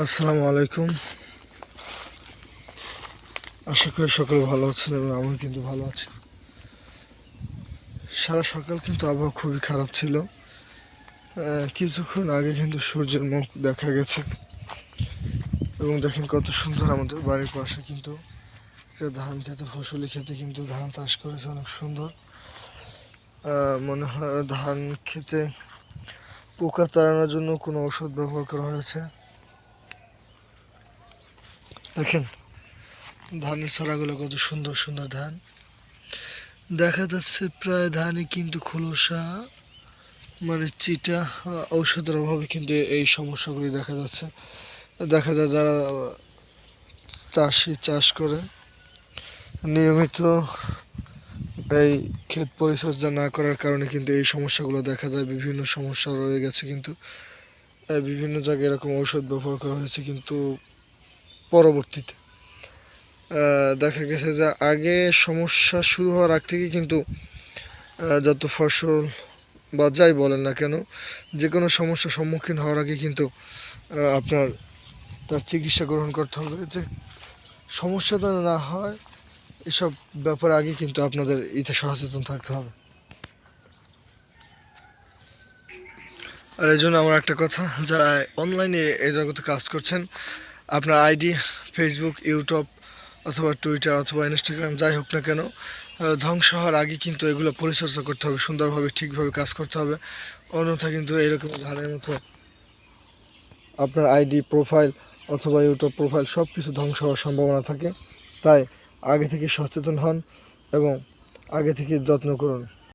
আসসালামু আলাইকুম। আশা করি সকলে ভালো আছেন এবং আমিও কিন্তু ভালো আছি। সারা সকাল কিন্তু আবহাওয়া খুবই খারাপ ছিল। কিছুক্ষণ আগে কিন্তু সূর্যের মুখ দেখা গেছে। এবং দেখেন কত সুন্দর আমাদের বাড়ির পাশে কিন্তু ধান খেতে, ফসলি খেতে কিন্তু ধান চাষ করেছে, অনেক সুন্দর। মনে হয় ধান খেতে পোকা তাড়ানোর জন্য কোনো ওষুধ ব্যবহার করা হয়েছে। দেখেন, ধানের ছড়াগুলো কত সুন্দর সুন্দর ধান। দেখা যাচ্ছে প্রায় ধানই কিন্তু খোলসা মানে চিটা, ঔষধের অভাবে কিন্তু এই সমস্যাগুলি দেখা যাচ্ছে। দেখা যায় যারা চাষি চাষ করে, নিয়মিত এই ক্ষেত পরিচর্যা না করার কারণে কিন্তু এই সমস্যাগুলো দেখা যায়। বিভিন্ন সমস্যা রয়ে গেছে কিন্তু বিভিন্ন জায়গায় এরকম ঔষধ ব্যবহার করা হয়েছে কিন্তু পরবর্তীতে। দেখা গেছে যে আগে সমস্যা শুরু হওয়ার আগ থেকে কিন্তু যত ফসল বা যাই বলেন না কেন যে কোনো সমস্যার সম্মুখীন হওয়ার আগে কিন্তু আপনার তার চিকিৎসা গ্রহণ করতে হবে যে সমস্যাটা না হয়, এসব ব্যাপারে আগে কিন্তু আপনাদের ইতে সচেতন থাকতে হবে। আর এই জন্য আমার একটা কথা, যারা অনলাইনে এই জগতে কাজ করছেন আপনার আইডি ফেসবুক ইউটিউব অথবা টুইটার অথবা ইনস্টাগ্রাম যাই হোক না কেন ধ্বংস হওয়ার আগে কিন্তু এগুলো পরিচর্যা করতে হবে, সুন্দরভাবে, ঠিকভাবে কাজ করতে হবে। অন্যথা কিন্তু এরকম ধানের মতো আপনার আইডি প্রোফাইল অথবা ইউটিউব প্রোফাইল সব কিছু ধ্বংস হওয়ার সম্ভাবনা থাকে। তাই আগে থেকে সচেতন হন এবং আগে থেকে যত্ন করুন।